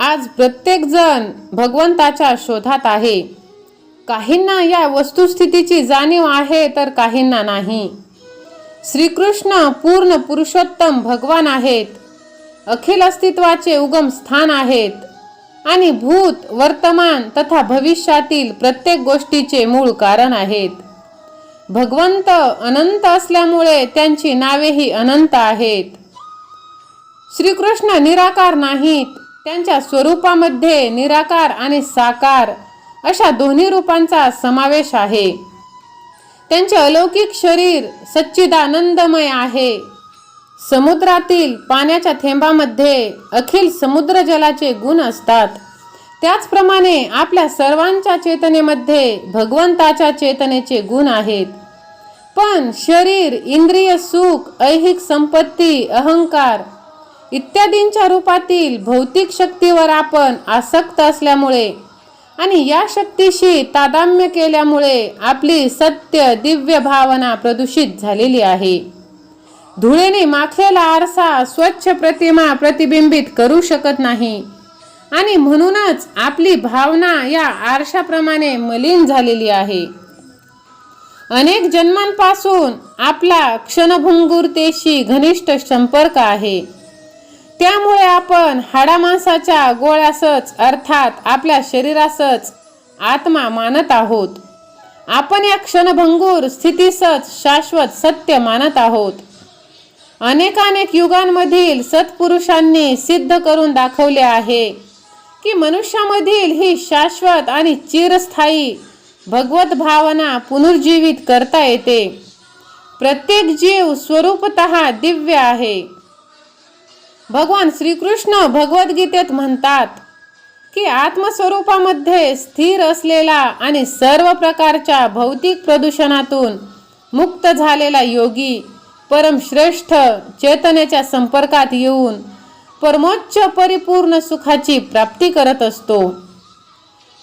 आज प्रत्येकजण भगवंताच्या शोधात आहे. काहींना या वस्तुस्थितीची जाणीव आहे तर काहींना नाही. श्रीकृष्ण पूर्ण पुरुषोत्तम भगवान आहेत. अखिल अस्तित्वाचे उगम स्थान आहेत. आणि भूत वर्तमान तथा भविष्यातील प्रत्येक गोष्टीचे मूळ कारण आहेत. भगवंत अनंत असल्यामुळे त्यांची नावेही अनंत आहेत. श्रीकृष्ण निराकार नाहीत त्यांच्या स्वरूपामध्ये निराकार आणि साकार अशा दोन्ही रूपांचा समावेश आहे. त्यांचे अलौकिक शरीर सच्चिदानंदमय आहे. समुद्रातील पाण्याच्या थेंबामध्ये अखिल समुद्र जलाचे गुण असतात. त्याचप्रमाणे आपल्या सर्वांच्या चेतनेमध्ये भगवंताच्या चेतनेचे गुण आहेत. पण शरीर इंद्रिय सुख ऐहिक संपत्ती अहंकार इत्यादींच्या रूपातील भौतिक शक्तीवर आपण आसक्त असल्यामुळे आणि या शक्तीशी तादाम्य केल्यामुळे आपली सत्य दिव्य भावना प्रदूषित झालेली आहे. धुळेने माखलेला आरसा स्वच्छ प्रतिमा प्रतिबिंबित करू शकत नाही आणि म्हणूनच आपली भावना या आरशाप्रमाणे मलिन झालेली आहे. अनेक जन्मांपासून आपला क्षणभंगुरतेशी घनिष्ठ संपर्क आहे. त्यामुळे आपण हाडामांसाच्या गोळ्यासच अर्थात आपल्या शरीरासच आत्मा मानत आहोत. आपण या क्षणभंगूर स्थितीसच शाश्वत सत्य मानत आहोत. अनेकानेक युगांमधील सत्पुरुषांनी सिद्ध करून दाखवले आहे की मनुष्यामधील ही शाश्वत आणि चिरस्थायी भगवत भावना पुनर्जीवित करता येते. प्रत्येक जीव स्वरूपत दिव्य आहे. भगवान श्रीकृष्ण भगवद्गीतेत म्हणतात की आत्मस्वरूपामध्ये स्थिर असलेला आणि सर्व प्रकारच्या भौतिक प्रदूषणातून मुक्त झालेला योगी परमश्रेष्ठ चेतनेच्या संपर्कात येऊन परमोच्च परिपूर्ण सुखाची प्राप्ती करत असतो.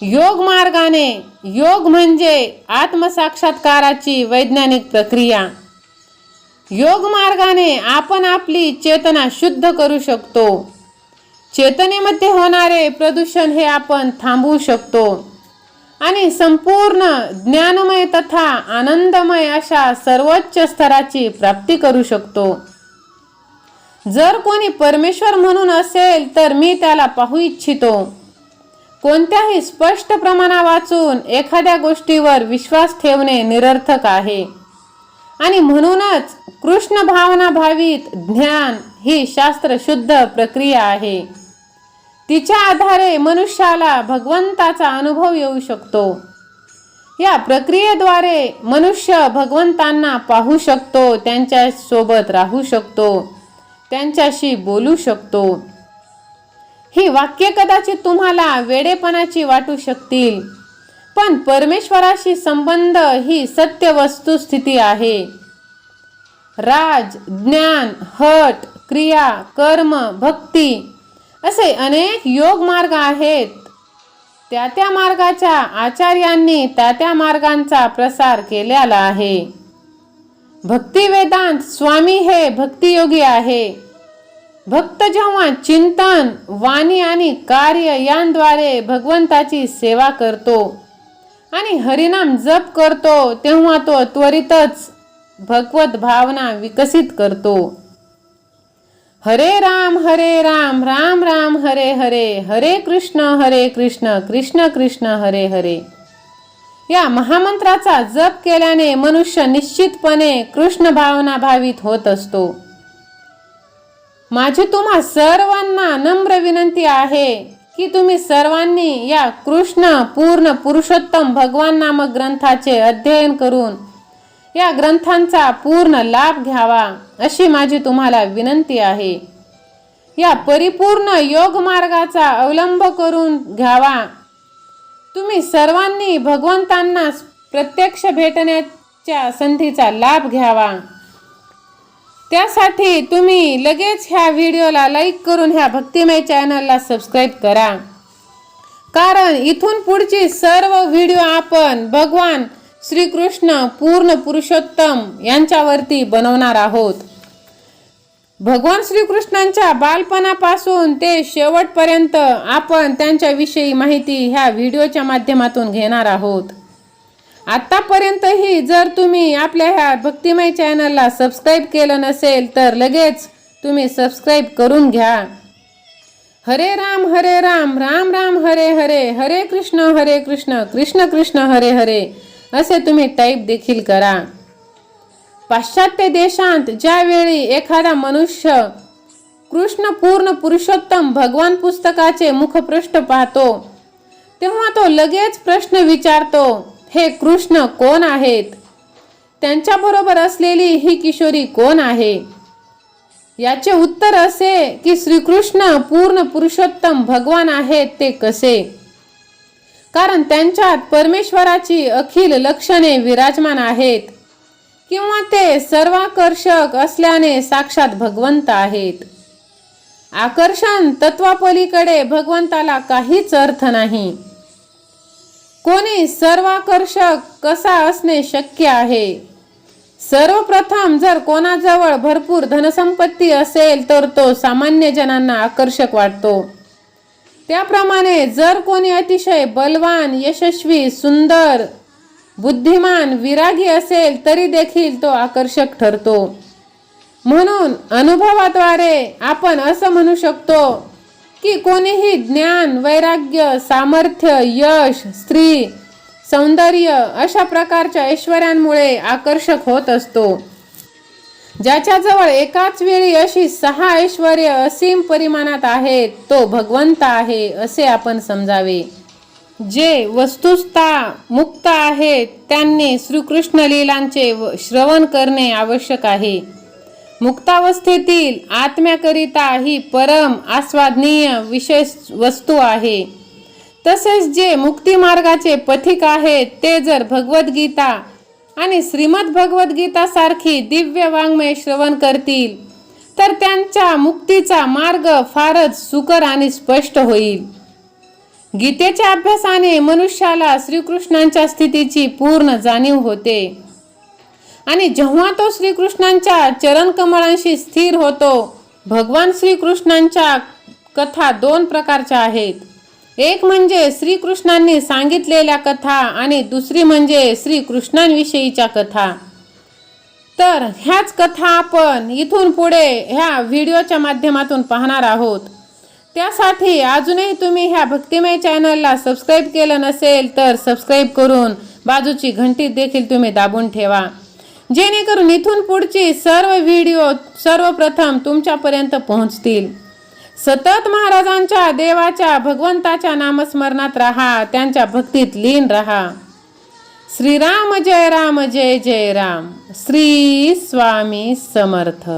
योग मार्गाने योग म्हणजे आत्मसाक्षात्काराची वैज्ञानिक प्रक्रिया. योग मार्गाने आपण आपली चेतना शुद्ध करू शकतो. चेतनेमध्ये होणारे प्रदूषण हे आपण थांबवू शकतो. आणि संपूर्ण ज्ञानमय तथा आनंदमय अशा सर्वोच्च स्तराची प्राप्ती करू शकतो. जर कोणी परमेश्वर म्हणून असेल तर मी त्याला पाहू इच्छितो. कोणत्याही स्पष्ट प्रमाणा वाचून एखाद्या गोष्टीवर विश्वास ठेवणे निरर्थक आहे. आणि म्हणूनच कृष्ण भावना भावित ज्ञान ही शास्त्रशुद्ध प्रक्रिया आहे. तिच्या आधारे मनुष्याला भगवंताचा अनुभव येऊ शकतो. या प्रक्रियेद्वारे मनुष्य भगवंतांना पाहू शकतो त्यांच्यासोबत राहू शकतो त्यांच्याशी बोलू शकतो. ही वाक्य कदाचित तुम्हाला वेडेपणाची वाटू शकतील पण परमेश्वराशी संबंध ही सत्य वस्तुस्थिती आहे. राज ज्ञान हट क्रिया कर्म भक्ती असे अनेक योग मार्ग आहेत. त्या त्या मार्गाच्या आचार्यांनी त्या त्या मार्गांचा प्रसार केलेला आहे. भक्ती वेदांत स्वामी हे भक्तियोगी आहे. भक्त जेव्हा चिंतन वाणी आणि कार्य यांद्वारे भगवंताची सेवा करतो आणि हरिनाम जप करतो तेव्हा तो त्वरितच भगवत भावना विकसित करतो. हरे राम हरे राम राम राम हरे हरे हरे कृष्ण हरे कृष्ण कृष्ण कृष्ण हरे हरे. या महामंत्राचा जप केल्याने मनुष्य निश्चितपणे कृष्ण भावना भावित होत असतो. माझी तुम्हा सर्वांना नम्र विनंती आहे की तुम्ही सर्वांनी या कृष्ण पूर्ण पुरुषोत्तम भगवान नामक ग्रंथाचे अध्ययन करून या ग्रंथांचा पूर्ण लाभ घ्यावा अशी माझी तुम्हाला विनंती आहे. या परिपूर्ण योग मार्गाचा अवलंब करून घ्यावा. तुम्ही सर्वांनी भगवंतांना प्रत्यक्ष भेटण्याच्या संधीचा लाभ घ्यावा. त्यासाठी तुम्ही लगेच ह्या व्हिडिओला लाईक करून ह्या भक्तिमय चॅनलला सबस्क्राईब करा. कारण इथून पुढची सर्व व्हिडिओ आपण भगवान श्रीकृष्ण पूर्ण पुरुषोत्तम यांच्यावरती बनवणार आहोत. भगवान श्रीकृष्णांच्या बालपणापासून ते शेवटपर्यंत आपण त्यांच्याविषयी माहिती ह्या व्हिडिओच्या माध्यमातून घेणार आहोत. आत्तापर्यंतही जर तुम्ही आपल्या ह्या भक्तिमय चॅनलला सबस्क्राईब केलं नसेल तर लगेच तुम्ही सबस्क्राईब करून घ्या. हरे राम हरे राम राम राम हरे हरे हरे कृष्ण हरे कृष्ण कृष्ण कृष्ण हरे हरे. असे तुम्ही टाईप देखील करा. पाश्चात्य देशांत ज्यावेळी एखादा मनुष्य कृष्ण पूर्ण पुरुषोत्तम भगवान पुस्तकाचे मुखपृष्ठ पाहतो तेव्हा तो लगेच प्रश्न विचारतो हे कृष्ण कोण आहेत? त्यांच्याबरोबर असलेली ही किशोरी कोण आहे? याचे उत्तर असे की श्रीकृष्ण पूर्ण पुरुषोत्तम भगवान आहेत ते कसे? कारण त्यांच्यात परमेश्वराची अखिल लक्षणे विराजमान आहेत. किंवा ते सर्वाकर्षक असल्याने साक्षात भगवंत आहेत. आकर्षण तत्वापलीकडे भगवंताला काहीच अर्थ नाही. कोणी सर्वाकर्षक कसा असणे शक्य आहे? सर्वप्रथम जर कोणाजवळ भरपूर धनसंपत्ती असेल तर तो सामान्य जनांना आकर्षक वाटतो. त्याप्रमाणे जर कोणी अतिशय बलवान यशस्वी सुंदर बुद्धिमान विरागी असेल तरी देखील तो आकर्षक ठरतो. म्हणून अनुभवाद्वारे आपण असं म्हणू शकतो की कोणीही ज्ञान वैराग्य सामर्थ्य यश स्त्री सौंदर्य अशा प्रकारच्या ऐश्वर्यांमुळे आकर्षक होत असतो. ज्याच्याजवळ एकाच वेळी अशी सहा ऐश्वर्य असीम परिमाणात आहेत तो भगवंत आहे असे आपण समजावे. जे वस्तुस्था मुक्त आहेत त्यांनी श्रीकृष्ण लीलांचे व- श्रवण करणे आवश्यक आहे. मुक्तावस्थेतील आत्म्याकरिता ही परम आस्वादनीय विशेष वस्तू आहे. तसेच जे मुक्तिमार्गाचे पथिक आहेत ते जर भगवद्गीता आणि श्रीमद भगवद्गीता सारखी दिव्य वाङ्मय श्रवण करतील तर त्यांच्या मुक्तीचा मार्ग फारच सुकर आणि स्पष्ट होईल. गीतेच्या अभ्यासाने मनुष्याला श्रीकृष्णांच्या स्थितीची पूर्ण जाणीव होते. आणि जेव्हा तो श्रीकृष्णांच्या चरणकमळांशी स्थिर होतो भगवान श्रीकृष्णांच्या कथा दोन प्रकारच्या आहेत. एक म्हणजे श्रीकृष्णांनी सांगितलेल्या कथा आणि दुसरी म्हणजे श्रीकृष्णांविषयीच्या कथा. तर ह्याच कथा आपण इथून पुढे ह्या व्हिडिओच्या माध्यमातून पाहणार आहोत. त्यासाठी अजूनही तुम्ही ह्या भक्तिमय चॅनलला सबस्क्राईब केलं नसेल तर सबस्क्राईब करून बाजूची घंटी देखील तुम्ही दाबून ठेवा. जेणेकरून इथून पुढची सर्व व्हिडिओ सर्वप्रथम तुमच्यापर्यंत पोहोचतील. सतत महाराजांच्या देवाच्या भगवंताच्या नामस्मरणात राहा त्यांच्या भक्तीत लीन राहा. श्रीराम जय राम जय जय राम. श्री स्वामी समर्थ.